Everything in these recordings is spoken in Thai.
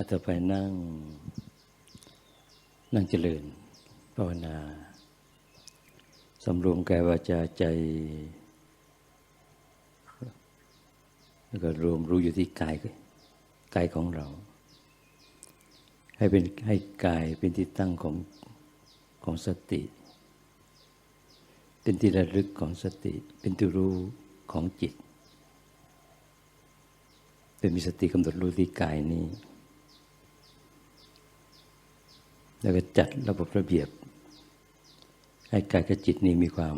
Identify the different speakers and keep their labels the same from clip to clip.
Speaker 1: อาตไปนั่ง นั่งเจริญภาวนาสำรวมกายวาจาใจ แล้วก็รวมรู้อยู่ที่กายกายของเรา ให้เป็นให้กายเป็นที่ตั้งของของสติ เป็นที่ระลึกของสติ เป็นที่รู้ของจิตโดยมีสติกำหนดรู้ที่กายนี้ แล้วก็จัดระบบระเบียบ ให้กายกับจิตนี้มีความ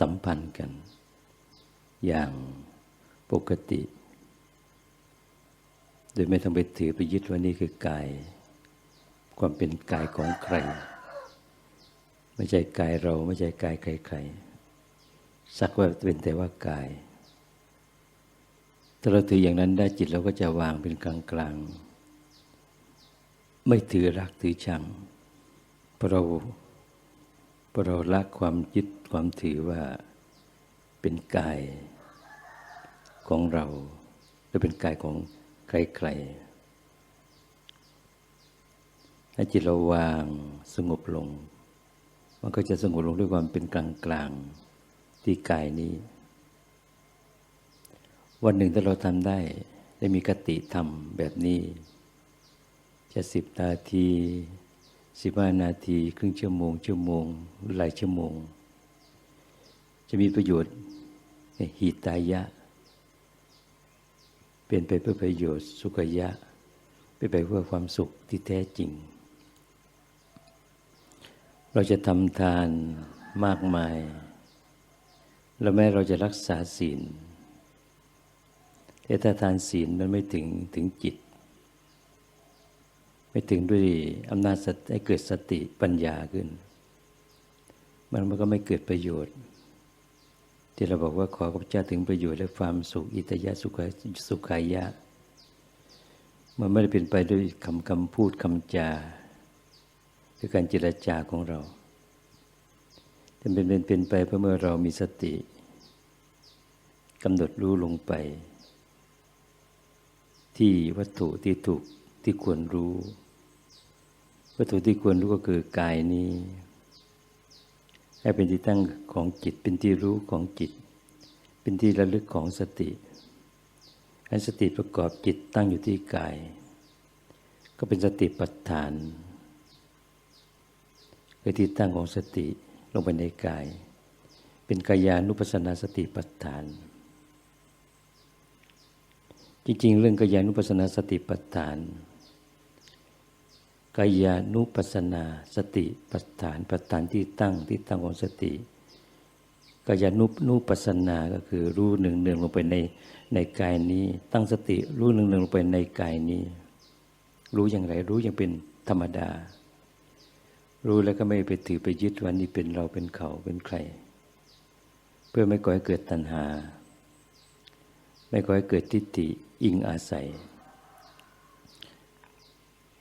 Speaker 1: สัมพันธ์กัน อย่างปกติ โดยไม่ต้องไปถือไปยึดว่านี่คือกาย ความเป็นกายของใคร ไม่ใช่กายเราไม่ใช่กายใครๆสักว่าเป็นแต่ว่ากายถ้าเราถืออย่างนั้นได้จิตเราก็จะวางเป็นกลางกลาง ไม่ถือรักถือชังเพราะเราเพราะเรารักความยึดความถือว่าเป็นกายของเรา หรือเป็นกายของใครๆให้จิตเราวางสงบลง มันก็จะสงบลงด้วยความเป็นกลางกลางที่กายนี้ วันหนึ่งถ้าเราทำได้ ได้มีกติธรรมแบบนี้ จะสิบนาทีสิบห้านาทีครึ่งชั่วโมง ชั่วโมงหรือหลายชั่วโมง จะมีประโยชน์หิตายะ เป็นไปเพื่อประโยชน์สุขยะ เป็นไปเพื่อความสุขที่แท้จริง เราจะทำทานมากมาย แล้วแม้เราจะรักษาศีลแต่ถ้าทานศีลมันไม่ถึงถึงจิต ไม่ถึงด้วยอำนาจให้เกิดสติปัญญาขึ้น มันมันก็ไม่เกิดประโยชน์ ที่เราบอกว่าขอพระเจ้าถึงประโยชน์และความสุขอิตยะสุขสุขายะ มันไม่ได้เป็นไปด้วยคำคำพูดคำจาคือการเจรจาของเราแต่เป็นเป็นเป็นไปเพราะเมื่อเรามีสติกำหนดรู้ลงไป ที่วัตถุที่ถูก ที่ควรรู้วัตถุที่ควรรู้ก็คือกายนี้ ให้เป็นที่ตั้งของจิต เป็นที่รู้ของจิต เป็นที่ระลึกของสติให้สติประกอบจิตตั้งอยู่ที่กาย ก็เป็นสติปัฏฐานคือที่ตั้งของสติลงไปในกาย เป็นกายานุปัสสนาสติปัฏฐาน จริงๆ เรื่องกายานุปัสนาสติปัฏฐาน กายานุปัสนา สติปัฏฐานปัฏฐานที่ตั้งที่ตั้งของสติกายานุนุปัสนาก็คือรู้หนึ่งหนึ่งลงไปในในกายนี้ ตั้งสติรู้หนึ่งหนึ่งลงไปในกายนี้ รู้อย่างไรรู้อย่างเป็นธรรมดา รู้แล้วก็ไม่ไปถือไปยึดว่านี่เป็นเราเป็นเขาเป็นใคร เพื่อไม่ก่อให้เกิดตัณหา ไม่ก่อให้เกิดทิฏฐิอิงอาศัย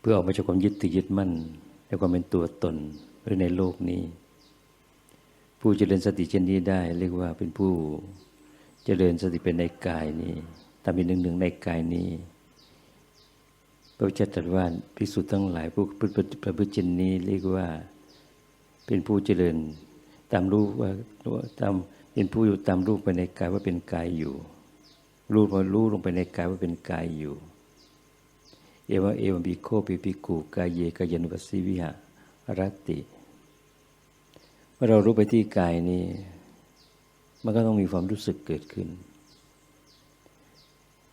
Speaker 1: เพื่อออกมาจากความยึดถือยึดมั่นในความเป็นตัวตนหรือในโลกนี้ ผู้เจริญสติเช่นนี้ได้ เรียกว่าเป็นผู้เจริญสติเป็นในกายนี้ทำเป็นหนึ่งหนึ่งในกายนี้พระเจ้าตรัสว่าพิสุทธ์ทั้งหลายผู้ประพฤติเช่นนี้ เรียกว่าเป็นผู้เจริญตามรู้ว่าตามเป็นผู้อยู่ตามรูปไปในกายว่าเป็นกายอยู่ รู้มารู้ลงไปในกายว่าเป็นกายอยู่ เอวะเอวบิโคปิปิกูกายเยกายนุปัสสิวิหะรัตติเมื่อเรารู้ไปที่กายนี้มันก็ต้องมีความรู้สึกเกิดขึ้น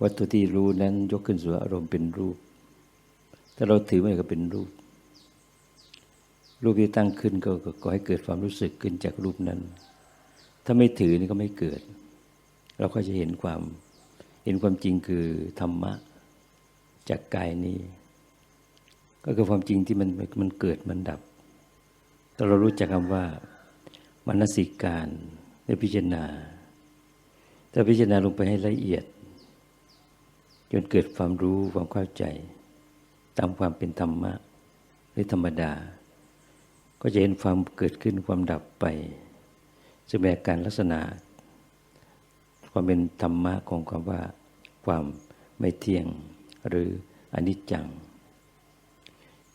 Speaker 1: วัตถุที่รู้นั้นยกขึ้นสู่อารมณ์เป็นรูป ถ้าเราถือมันก็เป็นรูป รูปที่ตั้งขึ้นก็ก็ให้เกิดความรู้สึกขึ้นจากรูปนั้น ถ้าไม่ถือนี่ก็ไม่เกิด เราก็จะเห็นความเห็นความจริงคือธรรมะ จากกายนี้ ก็คือความจริงที่มันมันเกิดมันดับถ้าเรารู้จักคำว่ามนสิการในพิจารณาถ้าพิจารณาลงไปให้ละเอียด จนเกิดความรู้ความเข้าใจ ตามความเป็นธรรมะหรือธรรมดา ก็จะเห็นความเกิดขึ้นความดับไปจะแบกการลักษณะ ความเป็นธรรมะของความว่าความไม่เที่ยง หรืออนิจจัง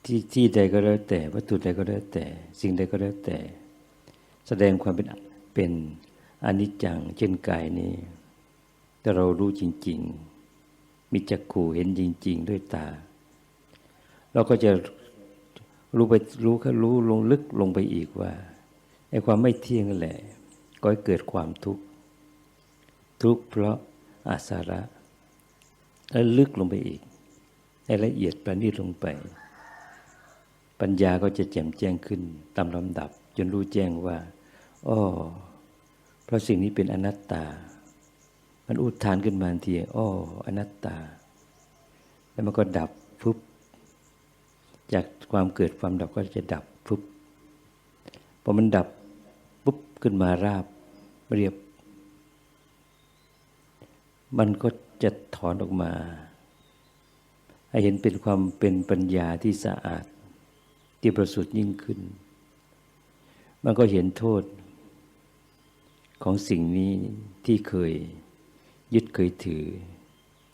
Speaker 1: ที่ที่ใดก็แล้วแต่ วัตถุใดก็แล้วแต่ สิ่งใดก็แล้วแต่ แสดงความเป็นเป็นอนิจจัง เช่นกายนี้แต่เรารู้จริง ๆ มีจักขู่เห็นจริง ๆ ด้วยตา เราก็จะรู้ไปรู้ก็รู้ลงลึกลงไปอีกว่าไอ้ความไม่เที่ยงนั่นแหละ ก็ให้เกิดความทุกข์ ทุกข์เพราะอาสาระ แล้วลึกลงไปอีก ให้ละเอียดประณีตลงไป ปัญญาก็จะแจ่มแจ้งขึ้นตามลำดับ จนรู้แจ้งว่าอ้อเพราะสิ่งนี้เป็นอนัตตา มันอุทานขึ้นมาทีอ้ออนัตตา แล้วมันก็ดับฟุบจากความเกิดความดับก็จะดับฟุบพอมันดับปุ๊บขึ้นมาราบเรียบ มันก็ จะถอนออกมา ให้เห็นเป็นความเป็นปัญญาที่สะอาด ที่ประสุทธิ์ยิ่งขึ้น มันก็เห็นโทษของสิ่งนี้ที่เคยยึดเคยถือ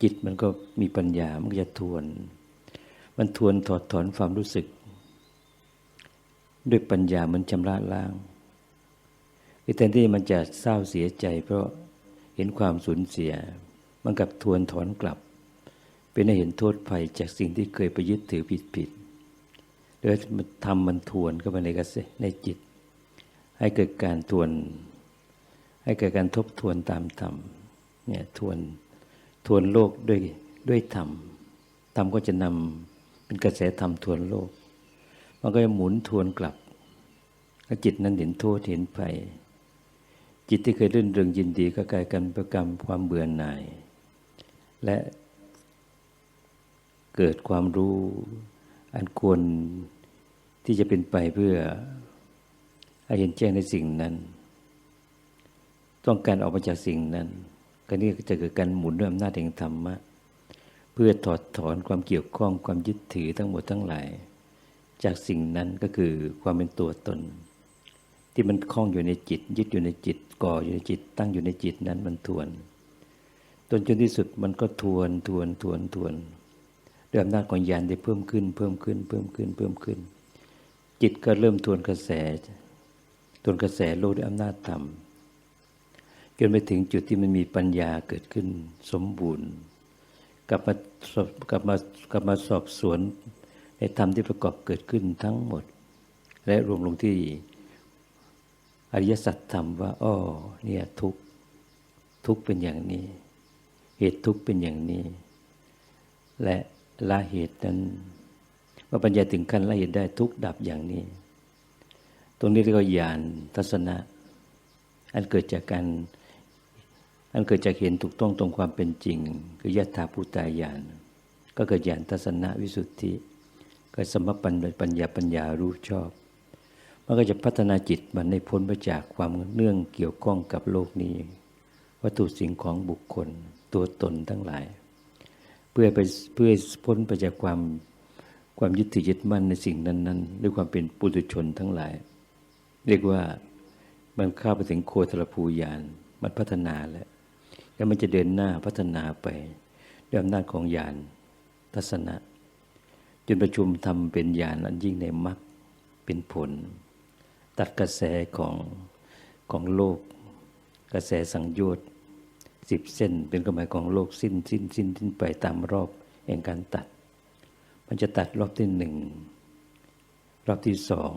Speaker 1: จิตมันก็มีปัญญา มันจะทวน มันทวนถอดถอนความรู้สึก ด้วยปัญญามันชำระล้างแทนที่มันจะเศร้าเสียใจเพราะเห็นความสูญเสีย มันกับทวนถอนกลับ เป็นให้เห็นโทษภัยจากสิ่งที่เคยไปยึดถือผิดผิดโดยมันทำมันทวนเข้าไปในกระแสในจิต ให้เกิดการทวน ให้เกิดการทบทวนตามธรรมเนี่ยทวนทวนโลกด้วยด้วยธรรมธรรมก็จะนำเป็นกระแสธรรมทวนโลก มันก็จะหมุนทวนกลับแล้วจิตนั้นเห็นโทษเห็นภัยจิตที่เคยรื่นเริงยินดีก็กลายกันประกรรมความเบื่อหน่าย และเกิดความรู้อันควรที่จะเป็นไปเพื่อให้เห็นแจ้งในสิ่งนั้น ต้องการออกมาจากสิ่งนั้นก็นี่จะเกิดการหมุนด้วยอำนาจแห่งธรรมะเพื่อถอดถอนความเกี่ยวข้องความยึดถือทั้งหมดทั้งหลาย จากสิ่งนั้นก็คือความเป็นตัวตน ที่มันคล้องอยู่ในจิต ยึดอยู่ในจิตก่ออยู่ในจิต ตั้งอยู่ในจิตนั้นมันทวน จนจนที่สุดมันก็ทวนทวนทวนทวนด้วยอำนาจของญาณได้เพิ่มขึ้น เพิ่มขึ้น เพิ่มขึ้น เพิ่มขึ้น จิตก็เริ่มทวนกระแส ทวนกระแสโลกด้วยอำนาจธรรมจนไปถึงจุดที่มันมีปัญญาเกิดขึ้นสมบูรณ์ กลับมากลับมากลับมาสอบสวนในธรรมที่ประกอบเกิดขึ้นทั้งหมด และรวมลงที่อริยสัจธรรมว่าอ้อเนี่ยทุกทุกเป็นอย่างนี้ เหตุทุกข์เป็นอย่างนี้ และละเหตุนั้นว่าปัญญาถึงขั้นละเหตุได้ทุกดับอย่างนี้ ตรงนี้เรียกว่าญาณทัศนะ อันเกิดจากการอันเกิดจากเห็นถูกต้องตรงความเป็นจริง คือยถาภูตายาน ก็เกิดญาณทัศนะวิสุทธิ ก็สมปัญปัญญาปัญญารู้ชอบ มันก็จะพัฒนาจิตมันในพ้นไปจากความเนื่องเกี่ยวข้องกับโลกนี้ วัตถุสิ่งของบุคคล ตัวตนทั้งหลาย เพื่อไปเพื่อพ้นไปจากความความยึดถือยึดมั่นในสิ่งนั้นๆด้วยความเป็นปุถุชนทั้งหลาย เรียกว่ามันเข้าไปถึงโคตรภูยานมันพัฒนาแล้วแล้วมันจะเดินหน้าพัฒนาไปด้วยอำนาจของญาณทัศนะ จนประชุมทำเป็นญาณอันยิ่งในมรรคเป็นผล ตัดกระแสของของโลก กระแสสังโยชน์ สิบเส้น เป็นกระหมายของโลกสิ้นสิ้นสิ้นสิ้นไปตามรอบแห่งการตัด มันจะตัดรอบที่หนึ่งรอบที่สอง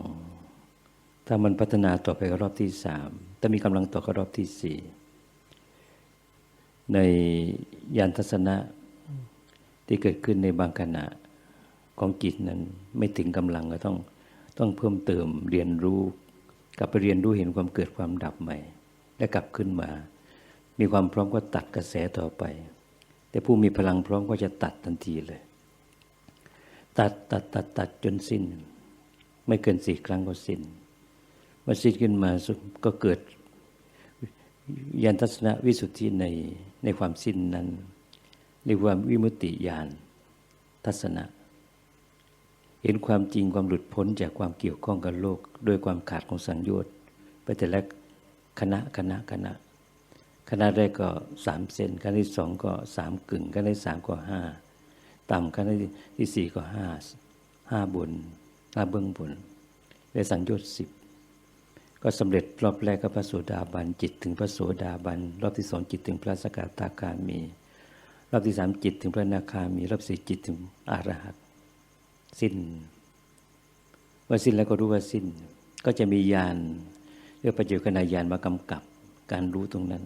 Speaker 1: ถ้ามันพัฒนาต่อไปก็รอบที่สามถ้ามีกำลังต่อก็รอบที่สี่ในยานทัศนะที่เกิดขึ้นในบางขณะของจิตนั้นไม่ถึงกำลังก็ต้องต้องเพิ่มเติมเรียนรู้ กลับไปเรียนรู้เห็นความเกิดความดับใหม่ และกลับขึ้นมา มีความพร้อมก็ตัดกระแสต่อไป แต่ผู้มีพลังพร้อมก็จะตัดทันทีเลย ตัดตัดตัดตัดจนสิ้น ไม่เกินสี่ครั้งก็สิ้นเมื่อสิ้นขึ้นมาก็เกิดยานทัศนวิสุทธิในในความสิ้นนั้น เรียกว่าวิมุตติญาณทัศนะ เห็นความจริงความหลุดพ้นจากความเกี่ยวข้องกับโลก ด้วยความขาดของสังโยชน์ไปแต่ละคณะคณะคณะ คณะแรกก็สามเซนคณะที่สองก็สามกึ่งคณะที่สามก็ห้าต่ำคณะที่สี่ก็ห้าห้าบนห้าเบื้องบนได้สังโยชน์สิบก็สำเร็จรอบแรกก็พระโสดาบันจิตถึงพระโสดาบันรอบที่สองจิตถึงพระสกทาคามี รอบที่สามจิตถึงพระนาคามี รอบสี่จิตถึงอรหัตสิ้นเมื่อสิ้นแล้วก็รู้ว่าสิ้น ก็จะมีญาณเรียกปัจจุบันญาณมากำกับการรู้ตรงนั้น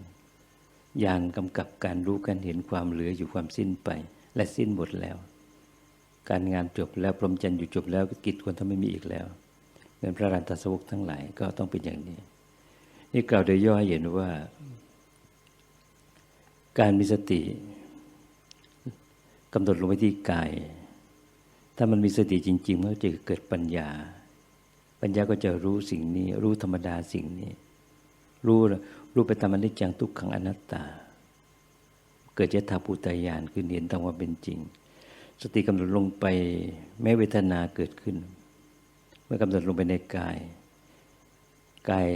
Speaker 1: ญาณกำกับการรู้การเห็นความเหลืออยู่ความสิ้นไป และสิ้นหมดแล้ว การงานจบแล้วพรหมจรรย์อยู่จบแล้วกิจควรทำไม่มีอีกแล้วเป็นพระรันตสวกทั้งหลายก็ต้องเป็นอย่างนี้ นี่กล่าวโดยย่อให้เห็นว่า การมีสติกำหนดลงไปที่กาย ถ้ามันมีสติจริงๆมันก็จะเกิดปัญญา ปัญญาก็จะรู้สิ่งนี้ รู้ธรรมดาสิ่งนี้ รู้ รู้ไปตามอนิจจังทุกขังอนัตตา เกิดจะทาปุตยานคือเห็นตามความเป็นจริง สติกำหนดลงไปแม้เวทนาเกิดขึ้น เมื่อกำหนดลงไปในกาย กาย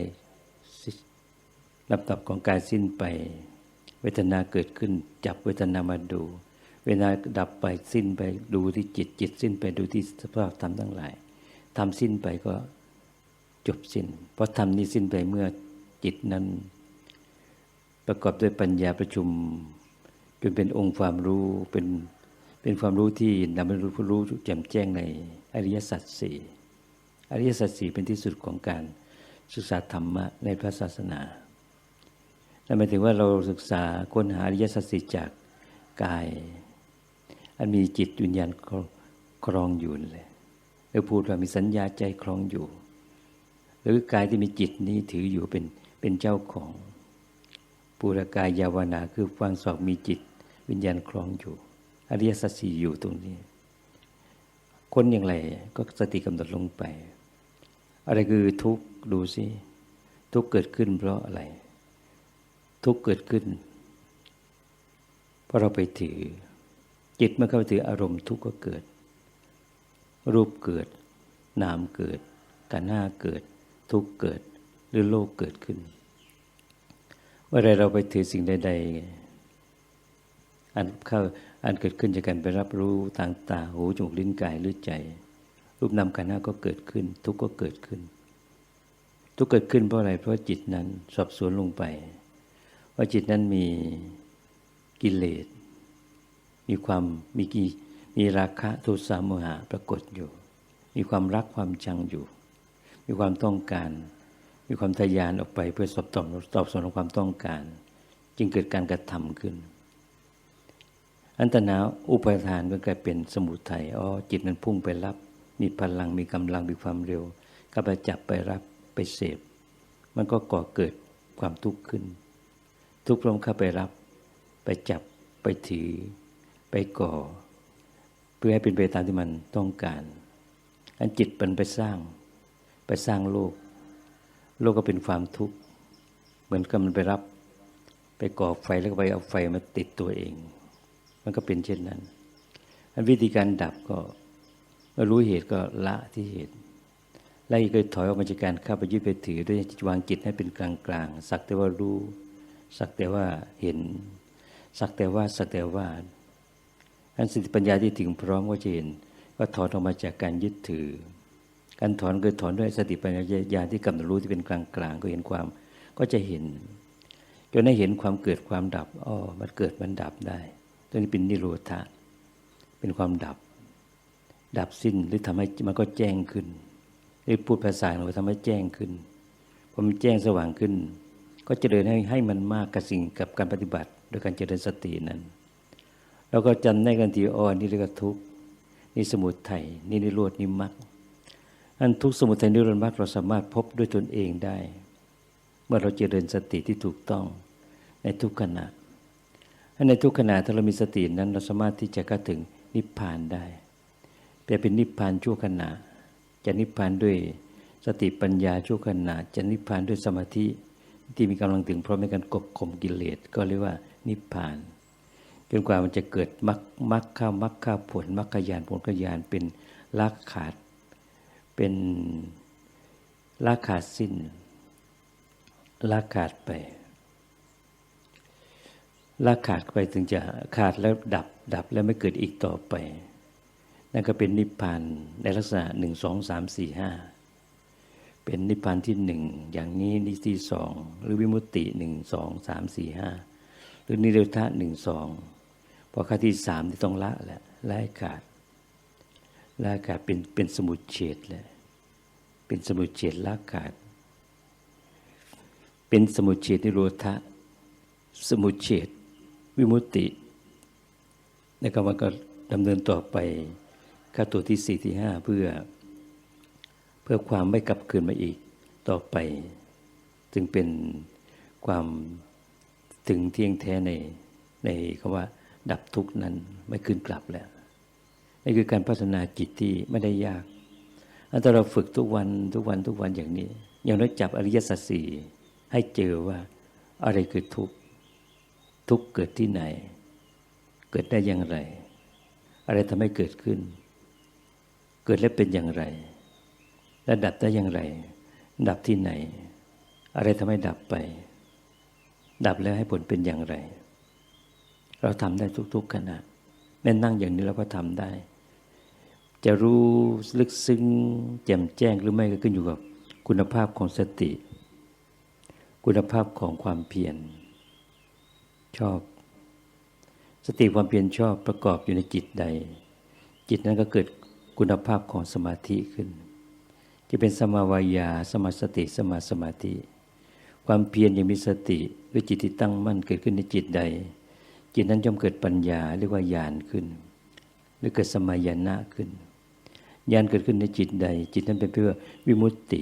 Speaker 1: ลำดับของกายสิ้นไป เวทนาเกิดขึ้น จับเวทนามาดู เวทนาดับไปสิ้นไปดูที่จิตจิตสิ้นไปดูที่สภาพธรรมทั้งหลายทำสิ้นไปก็จบสิ้น เพราะธรรมนี้สิ้นไปเมื่อจิตนั้น ประกอบด้วยปัญญาประชุม จนเป็นองค์ความรู้เป็นเป็นความรู้ที่นำไปรู้ผู้รู้แจ่มแจ้งในอริยสัจสี่อริยสัจสี่เป็นที่สุดของการศึกษาธรรมะในพระศาสนานั่นหมายถึงว่าเราศึกษาค้นหาอริยสัจสี่จากกาย อันมีจิตวิญญาณครองอยู่เลยหรือพูดว่ามีสัญญาใจครองอยู่ หรือกายที่มีจิตนี้ถืออยู่เป็นเป็นเจ้าของ ปุรกายาวนาคือฟังสอบมีจิต วิญญาณครองอยู่ อริยสัจสี่อยู่ตรงนี้ คนอย่างไรก็สติกำหนดลงไป อะไรคือทุกข์ดูสิทุกข์เกิดขึ้นเพราะอะไร ทุกข์เกิดขึ้น เพราะเราไปถือ จิตเมื่อเข้าไปถืออารมณ์ทุกข์ก็เกิด รูปเกิด นามเกิดกันหน้าเกิด ทุกข์เกิดหรือโลกเกิดขึ้น ว่าใดเราไปถือสิ่งใด ๆ อันเข้าอันเกิดขึ้นจากการไปรับรู้ทางตาหูจมูกลิ้นกายหรือใจ รูปนามกันหน้าก็เกิดขึ้น ทุกข์ก็เกิดขึ้น ทุกข์เกิดขึ้นเพราะอะไรเพราะจิตนั้นสอบสวนลงไป ว่าจิตนั้นมีกิเลสมีความมีกีมีราคะโทสะโมหะปรากฏอยู่ มีความรักความชังอยู่ มีความต้องการ มีความทะยานออกไปเพื่อสอบตอบตอบสนองความต้องการ จึงเกิดการกระทำขึ้น อันตนาอุปทานก็กลายเป็นสมุทัยอ๋อจิตมันพุ่งไปรับ มีพลังมีกำลังมีความเร็ว ก็ไปจับไปรับไปเสพ มันก็ก่อเกิดความทุกข์ขึ้น ทุกข์ลงเข้าไปรับ ไปจับไปถือ ไปก่อ เพื่อให้เป็นไปตามที่มันต้องการ อันจิตมันไปสร้าง ไปสร้างโลก โลกก็เป็นความทุกข์เหมือนกับมันไปรับไปก่อไฟแล้วก็ไปเอาไฟมาติดตัวเอง มันก็เป็นเช่นนั้นอันวิธีการดับก็รู้เหตุก็ละที่เหตุไล่ก็ถอยออกมาจากการเข้าไปยึดไปถือด้วยวางจิตให้เป็นกลางกลางสักแต่ว่ารู้ สักแต่ว่าเห็น สักแต่ว่าสักแต่ว่าอันสติปัญญาที่ถึงพร้อมก็จะเห็นก็ถอนออกมาจากการยึดถือ การถอนคือถอนด้วยสติปัญญาที่กำหนดรู้ที่เป็นกลางกลางก็เห็นความ ก็จะเห็น จนได้เห็นความเกิดความดับอ๋อมันเกิดมันดับได้ตัวนี้เป็นนิโรธะเป็นความดับ ดับสิ้นหรือทำให้มันก็แจ้งขึ้นหรือพูดภาษาเราทำให้แจ้งขึ้นพอมันแจ้งสว่างขึ้น ก็เจริญให้ให้มันมากกับสิ่งกับการปฏิบัติโดยการเจริญสตินั้นเราก็จำได้กันทีอ๋อนี่เรียกว่าทุกข์นี่สมุทัยนี่นิโรดนี่มรรค อันทุกสมุทัยนิโรธมรรคเราสามารถพบด้วยตนเองได้ เมื่อเราเจริญสติที่ถูกต้องในทุกขณะในทุกขณะถ้าเรามีสตินั้นเราสามารถที่จะเข้าถึงนิพพานได้ แต่เป็นนิพพานชั่วขณะ จะนิพพานด้วยสติปัญญาชั่วขณะ จะนิพพานด้วยสมาธิที่มีกำลังถึงพร้อมในการกบข่มกิเลสก็เรียกว่านิพพานจนกว่ามันจะเกิดมรรคมรรคข้ามรรคข้าผลมรรคยานผลขยานเป็นลากขาด เป็นลากขาดสิ้นลากขาดไปลากขาดไปถึงจะขาดแล้วดับดับแล้วไม่เกิดอีกต่อไป นั่นก็เป็นนิพพานในลักษณะหนึ่งสองสามสี่ห้าเป็นนิพพานที่หนึ่งอย่างนี้นิที่สองหรือวิมุตติหนึ่งสองสามสี่ห้าหรือนิโรธาหนึ่งสองพอขั้นที่สามที่ต้องละแหละละขาดละขาดเป็นเป็นสมุดเฉดแหละ เป็นสมุดเฉดละขาดเป็นสมุดเฉดนิโรธาสมุดเฉดวิมุตตินะครับมันก็ดำเนินต่อไปขั้นตัวที่สี่ที่ห้าเพื่อ เพื่อความไม่กลับคืนมาอีกต่อไป จึงเป็นความถึงเที่ยงแท้ในในคำว่า ดับทุกข์นั้นไม่คืนกลับแล้วนี่คือการพัฒนาจิตที่ไม่ได้ยาก ถ้าเราฝึกทุกวันทุกวันทุกวันอย่างนี้ อย่างน้อยจับอริยสัจสี่ให้เจอว่าอะไรคือทุกข์ทุกข์เกิดที่ไหน เกิดได้อย่างไร อะไรทำให้เกิดขึ้น เกิดแล้วเป็นอย่างไรและดับได้อย่างไร ดับที่ไหน อะไรทำให้ดับไป ดับแล้วให้ผลเป็นอย่างไร เราทำได้ทุก ๆขณะแม่นั่งอย่างนี้เราก็ทำได้ จะรู้ลึกซึ้งแจ่มแจ้งหรือไม่ก็ขึ้นอยู่กับคุณภาพของสติ คุณภาพของความเพียรชอบ สติความเพียรชอบประกอบอยู่ในจิตใด จิตนั้นก็เกิดคุณภาพของสมาธิขึ้น จะเป็นสมาวายาสมาสติสมาสมาธิ ความเพียรยังมีสติหรือจิตที่ตั้งมั่นเกิดขึ้นในจิตใด จิตนั้นย่อมเกิดปัญญาเรียกว่าญาณขึ้น หรือเกิดสมัยานะขึ้น ญาณเกิดขึ้นในจิตใด จิตนั้นเป็นเพื่อวิมุตติ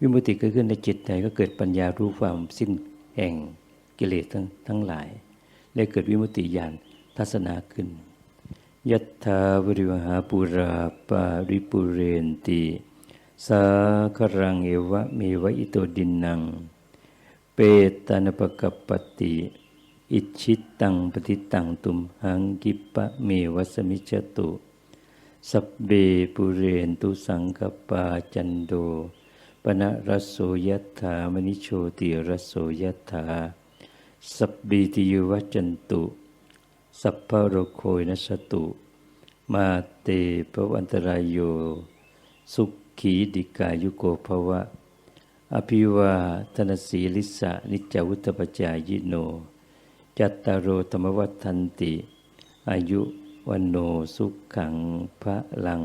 Speaker 1: วิมุตติเกิดขึ้นในจิตใดก็เกิดปัญญารู้ความสิ้นแห่งกิเลสทั้งทั้งหลาย และเกิดวิมุตติญาณทัศนาขึ้นยัตถาวริวหาปุราปาริปุเรนติสาครังเอวะเมวะอิโตดินนัง เปตานปกปปติ อิชิตังปฏิตังตุมหังกิปะเมวะสมิจจตุ สัพเบปุเรนตุสังกปาจันโดปนะรัสโสยัตถามณิโชติรัสโสยัตถาสัพบีติยวัจจันตุ สัพพะโรโคยนัสตุ มาเตปวันตรายโย สุขีดิกายุโกภวะ อภิวาทนสีลิสะนิจวุตปจายโน จัตตารโอธรรมวัฏทันติ อายุ วันโนสุขังพระลัง